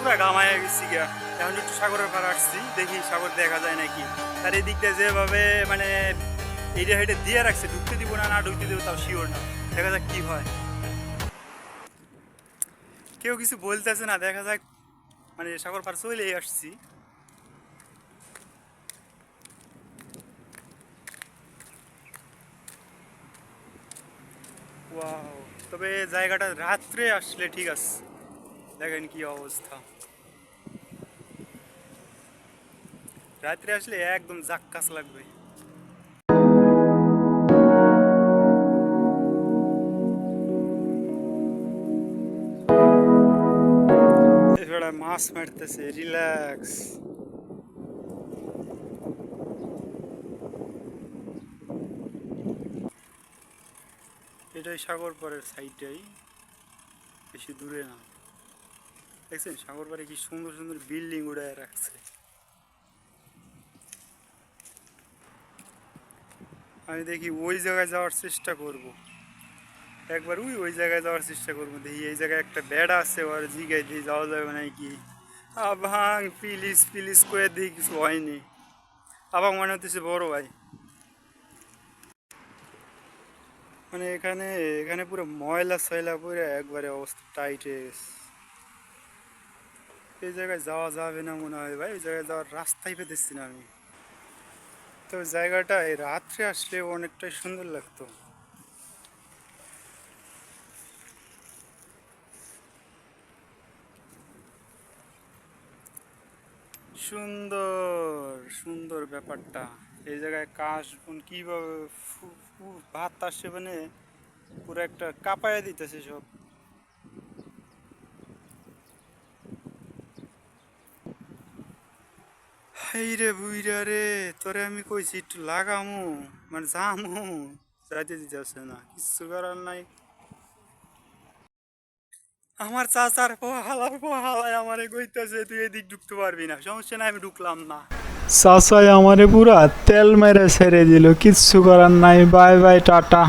পুরা গামায় গেছি গা এখন একটু সাগরের পাড়ে আসছি, দেখি সাগর দেখা যায় নাকি। তার এই দিকটা যেভাবে মানে এইটা হেঁটে দিয়ে রাখছে, ঢুকতে দিব না না ঢুকতে দিব তাও শিওর না। দেখা যাক কি হয়। কেউ কিছু বলতেছে না, দেখা যাক। মানে সাগর পার চলে আসছি। তবে জায়গাটা রাত্রে আসলে ঠিক আছে। দেখেন কি অবস্থা। রাত্রে আসলে একদম জাক্কাস লাগবে। মাছ মারতেছে, রিল্যাক্স। এটাই সাগর পাড়ের সাইডটাই বেশি দূরে না। দেখছেন? সাগর পাড়ে কি সুন্দর সুন্দর বিল্ডিং উড়ায় রাখছে। আমি দেখি ওই জায়গায় যাওয়ার চেষ্টা করব। একবার ওই ওই জায়গায় যাওয়ার চেষ্টা করব। দেখি এই জায়গায় একটা বেড়া আছে, ওর জিগাই দিয়ে যাওয়া যাবে নাকি? আভাং প্লিজ প্লিজ করে দিই কিছু হয়নি। আবার মনে হতেছে বড় ভাই। মানে এখানে এখানে পুরো ময়লা সয়লা পুরো একবারে অবস্থা টাইট হয়ে গেছে। এই জায়গায় যাওয়া যাবে না মনে হয় ভাই, এই জায়গায় যাওয়ার রাস্তাই পেতেছি না আমি। তো জায়গাটা এই রাত্রে আসলে অনেকটাই সুন্দর লাগতো। সুন্দর সুন্দর ব্যাপারটা। এই জায়গায় কাশ, বন কীভাবে ভাত আসছে মানে পুরো একটা কাপায়া দিতেছে সব। হাই রে বুইরা রে, তোরে আমি কইছি একটু লাগামু মানে যামু। যাইতে দিতে আসছে না, কিচ্ছু করার নাই। আমার চাচার পোহালার পোহালায় আমারে কইতাছে, তুই এদিক ঢুকতে পারবি না, সমস্যা নাই, আমি ঢুকলাম না। চাচাই আমারে পুরা তেল মেরে ছেড়ে দিল, কিচ্ছু করার নাই, বাই বাই, টাটা।